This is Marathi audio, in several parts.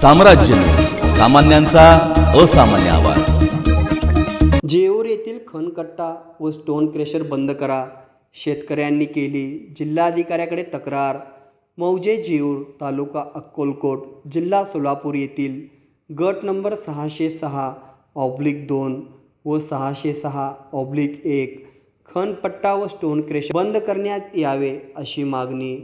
साम्राज्य. सामान्यांचा असामान्य आवाज. जेऊर येथील खनकट्टा व स्टोन क्रेशर बंद करा. शेतकऱ्यांनी केली जिल्हाधिकाऱ्याकडे तक्रार. मौजे जेऊर तालुका अक्कोलकोट जिल्हा सोलापूर येथील गट नंबर सहाशे सहा ऑब्लिक दोन व सहाशे सहा ऑब्लिक एक खनपट्टा व स्टोन क्रेशर बंद करण्यात यावे अशी मागणी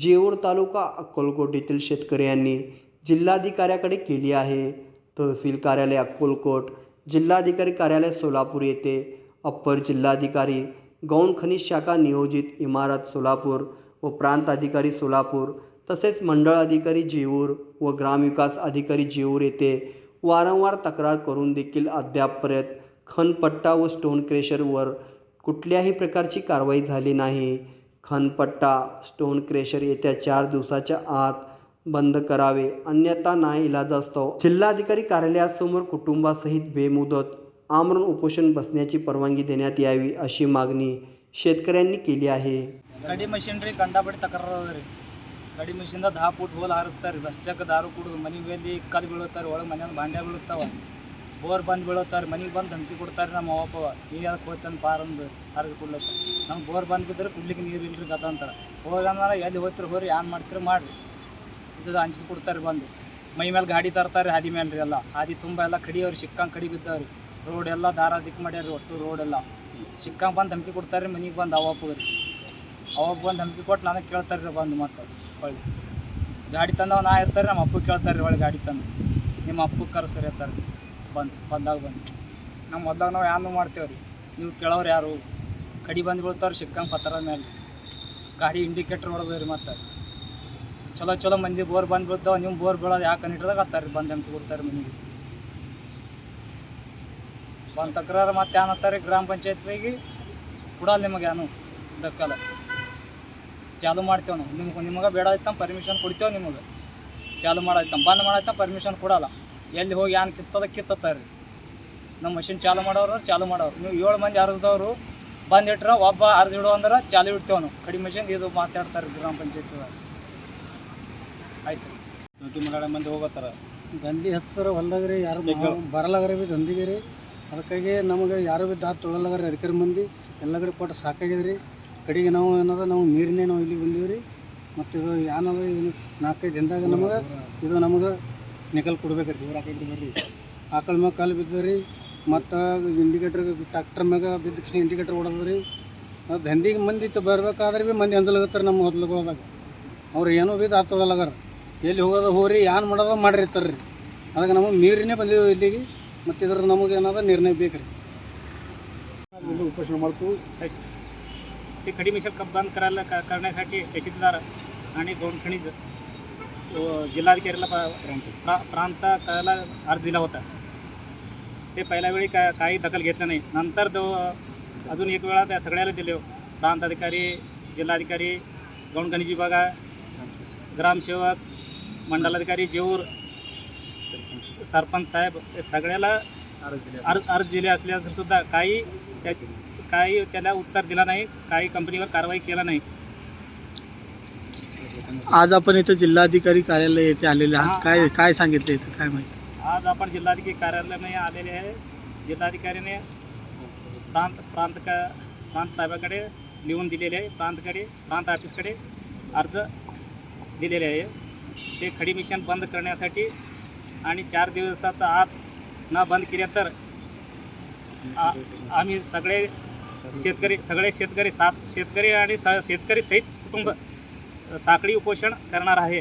जेऊर तालुका अक्कोलकोट येथील शेतकऱ्यांनी जिल्हाधिकाऱ्याकडे केली आहे. तहसील कार्यालय अक्कोलकोट जिल्हाधिकारी कार्यालय सोलापूर येथे. अप्पर जिल्हाधिकारी गौण खनिज शाखा नियोजित इमारत सोलापूर व प्रांत अधिकारी सोलापूर तसेच मंडळ अधिकारी जेऊर व ग्रामविकास अधिकारी जेऊर येथे वारंवार तक्रार करून देखील अद्यापपर्यंत खनपट्टा व स्टोन क्रेशरवर कुठल्याही प्रकारची कारवाई झाली नाही. खनपट्टा स्टोन क्रेशर येत्या चार दिवसाच्या आत बंद करावे अन्यथा नाही इलाजास्तव जिल्हाधिकारी कार्यालयासमोर कुटुंबासहित बेमुदत आमरण उपोषण बसण्याची परवानगी देण्यात यावी अशी मागणी शेतकऱ्यांनी केली आहे ಕಡಿ ಮಷಿನ್ರಿ ಕಂಡಾಪಟ್ಟಿ ತಕರ್ರಿ ಕಡಿ ಮಷಿನ್ದ ದಾ ಫುಟ್ ಹೋಲ್ ಹಾರಿಸ್ತಾರೆ ಬರ್ಚಕ್ಕೆ ದಾರು ಕುಡಿದು ಮನೆ ಮೇಲೆ ಕದ್ದು ಬೀಳುತ್ತಾರೆ ಒಳಗೆ ಮನೆಯಲ್ಲಿ ಬಾಂಡ್ಯ ಬೀಳುತ್ತಾವ ಬೋರ್ ಬಂದು ಬೀಳುತ್ತಾರೆ ಮನೆಗೆ ಬಂದು ಧಮಕಿ ಕೊಡ್ತಾರೆ ನಮ್ಮ ಅವಪ್ಪ ನೀರು ಅದಕ್ಕೆ ಹೋಗ್ತಾನೆ ಪಾರಂದು ಹರಿದು ಕೊಡ್ಲತ್ತ ನಮ್ಗೆ ಬೋರ್ ಬಂದು ಬಿದ್ದರೆ ಕುಡ್ಲಿಕ್ಕೆ ನೀರು ಇಲ್ರಿ ಕಥ ಅಂತಾರೆ ಹೋಗಂದ್ರೆ ಎಲ್ಲಿ ಹೋಗ್ತಿರಿ ಹೋರಿ ಏನು ಮಾಡ್ತೀರಿ ಮಾಡಿರಿ ಇದು ಅಂಜಿಕೆ ಕೊಡ್ತಾರೆ ಬಂದು. ಮೈ ಮೇಲೆ ಗಾಡಿ ತರ್ತಾರೆ ಹಾದಿ ಮೇಲೆ ರೀ ಎಲ್ಲ. ಹಾದಿ ತುಂಬ ಎಲ್ಲ ಕಡಿಯವ್ರಿ, ಸಿಕ್ಕಂಗೆ ಕಡಿ ಬಿದ್ದವ್ರಿ ರೋಡ್ ಎಲ್ಲ ದಾರ ದಿಕ್ಕ ಮಾಡ್ಯಾರ ಒಟ್ಟು ರೋಡ್ ಎಲ್ಲ. ಸಿಕ್ಕಂಗೆ ಬಂದು ಧಮಕಿ ಕೊಡ್ತಾರೆ ಮನೆಗೆ ಬಂದು ಅವಪ್ಪ ರೀ ಅವಾಗ ಬಂದು ಧಮಕಿ ಕೊಟ್ಟು ನನಗೆ ಕೇಳ್ತಾರೆ ರೀ ಬಂದು ಮತ್ತೆ ಹೊಳ್ಳಿ. ಗಾಡಿ ತಂದವ ನಾ ಇರ್ತಾರೆ ನಮ್ಮ ಅಪ್ಪಗೆ ಕೇಳ್ತಾರೆ ರೀ ಒಳ್ಳೆ ಗಾಡಿ ತಂದು. ನಿಮ್ಮ ಅಪ್ಪಗೆ ಕರೆಸ್ರಿ ಇರ್ತಾರೆ ಬಂದು, ಬಂದಾಗ ಬಂದು. ನಮ್ಮ ಮೊದ್ಲಾಗ ನಾವು ಯಾರು ಮಾಡ್ತೇವೆ ರೀ ನೀವು ಕೇಳೋರು ಯಾರು? ಕಡಿ ಬಂದು ಬೀಳ್ತಾರೆ ಸಿಕ್ಕಂಗೆ ಪತ್ರದ ಮೇಲೆ ಗಾಡಿ ಇಂಡಿಕೇಟ್ರ್ ಹೊಡೆದ್ರಿ ಮತ್ತೆ. ಚಲೋ ಚಲೋ ಮಂದಿ ಬೋರ್ ಬಂದು ಬೀಳ್ತಾವ ನಿಮ್ಮ ಬೋರ್ ಬೀಳೋದು ಯಾಕೆ ಹಿಡ್ದಾಗ ಹತ್ತಾರ ರೀ ಬಂದು ಅಂತ ಕೊಡ್ತಾರೆ ಮನೆಗೆ. ಸ್ವಂತ ತಕರಾರು ಮತ್ತೆ ಏನತ್ತಾರೆ ಗ್ರಾಮ ಪಂಚಾಯತ್ಗೆ ಕೊಡಲ್ಲ ನಿಮಗೆ ಏನು ದಕ್ಕಲ್ಲ. ಚಾಲು ಮಾಡ್ತೇವೆ ನಾವು. ನಿಮ್ಗೆ, ನಿಮಗೆ ಬೇಡ ಪರ್ಮಿಷನ್ ಕೊಡ್ತೇವೆ ನಿಮಗೆ. ಚಾಲು ಮಾಡಾಯ್ತ ಬಂದ್ ಮಾಡಾಯ್ತ ಪರ್ಮಿಷನ್ ಕೊಡಲ್ಲ. ಎಲ್ಲಿ ಹೋಗಿ ಏನು ಕಿತ್ತದ ಕಿತ್ತತ್ತಾರೆ ರೀ ನಮ್ಮ ಮಷಿನ್ ಚಾಲು ಮಾಡೋರು ಚಾಲು ಮಾಡೋರು. ನೀವು ಏಳು ಮಂದಿ ಅರ್ಜದವರು ಬಂದು ಇಟ್ರೆ ಒಬ್ಬ ಅರ್ಜಿ ಇಡು ಅಂದ್ರೆ ಚಾಲು ಇಡ್ತೇವೆ ನಾವು. ಕಡಿಮೆ ಮಷಿನ್ ಇದು ಮಾತಾಡ್ತಾರೆ ಗ್ರಾಮ ಪಂಚಾಯತ್ ಆಯ್ತು. ಡ್ಯೂಟಿ ಮಾಡೋ ಮಂದಿ ಹೋಗತ್ತಾರ ದಂಧಿ ಹಚ್ಚಾರ ಹೊಲ್ದಾಗ್ರಿ ಯಾರು. ಬರಲಾಗ್ರಿ ಬಿ ದಂಧಿಗೆ ರೀ ಅದಕ್ಕಾಗಿ ನಮಗೆ ಯಾರು ಬಿ ದಾತ್ ತೊಳಲಾಗ್ರಿ ಅಧಿಕಾರಿ ಮಂದಿ ಎಲ್ಲ ಕಡೆ ಕೊಟ್ಟು ಸಾಕಾಗ್ಯದ ರೀ ಕಡೆಗೆ ನಾವು ಏನದ ನಾವು ನೀರಿನೇ ನಾವು ಇಲ್ಲಿಗೆ ಬಂದೀವಿ ರೀ ಮತ್ತು ಇದು ಏನದ ಏನು ನಾಲ್ಕೈದು ದಿನದಾಗ ನಮಗೆ ಇದು ನಮಗೆ ನಿಕಲ್ ಕೊಡ್ಬೇಕು ರೀ ಆಕಳ ಮ್ಯಾಗ ಕಾಲು ಬಿದ್ದದ ರೀ ಮತ್ತು ಇಂಡಿಕೇಟ್ರ್ ಟ್ಯಾಕ್ಟರ್ ಮ್ಯಾಗ ಬಿದ್ದ ಇಂಡಿಕೇಟ್ರ್ ಓಡೋದ್ರಿ ರೀ ಅದು ದಂಧಿಗೆ ಮಂದಿ ಬರಬೇಕಾದ್ರೆ ಭೀ ಮಂದಿ ಅಂಜಲಾಗತ್ತಾರೆ ನಮ್ಮ ಹೊದ್ಲುಗಳದಾಗ ಅವ್ರು ಏನೂ ಬಿದ್ದು ದಾತ್ ಎಲ್ಲಿ ಹೋಗೋದು ಹೋರಿ ಏನು ಮಾಡೋದು ಮಾಡಿರ್ತಾರೆ ರೀ ಅದಕ್ಕೆ ನಮಗೆ ನೀರಿನೇ ಬಂದಿದ್ದೀವಿ ಇಲ್ಲಿಗೆ ಮತ್ತು ಇದ್ರ ನಮಗೆ ಏನದ ನಿರ್ಣಯ ಬೇಕು ರೀ उपोषण ಮಾಡ್ತೀವಿ ते खडी मिशन कप बंद करायला का करण्यासाठी तहसीलदार आणि दोन खनिज व जिल्हाधिकाऱ्याला प- प्रा प्रांत करायला अर्ज दिला होता ते पहिल्या वेळी का काही दखल घेतलं नाही नंतर दो अजून एक वेळा त्या सगळ्याला दिले प्रांत अधिकारी जिल्हाधिकारी गौण खनिज विभागा ग्रामसेवक मंडलाधिकारी जेऊर सरपंच साहेब सगळ्याला अर्ज अर्ज दिले असल्यास सुद्धा काही त्या काही त्याला उत्तर दिला नाही काही कंपनीवर कारवाई केला नाही. आज आपण इथं जिल्हाधिकारी कार्यालय येथे आलेले आहात. आहात काय काय सांगितलं इथं? काय माहिती? आज आपण जिल्हाधिकारी कार्यालयामध्ये आलेले आहे. जिल्हाधिकारीने प्रांत प्रांत का प्रांत साहेबाकडे लिहून दिलेले आहे. प्रांतकडे प्रांत ऑफिसकडे अर्ज दिलेले आहे. ते खडी मिशन बंद करण्यासाठी आणि चार दिवसाचा आत न बंद केल्या तर आ- आम्ही सगळे शेतकरी सगळे शेतकरी सात शेतकरी आणि स शेतकरी सहित कुटुंब साखळी उपोषण करणार आहे.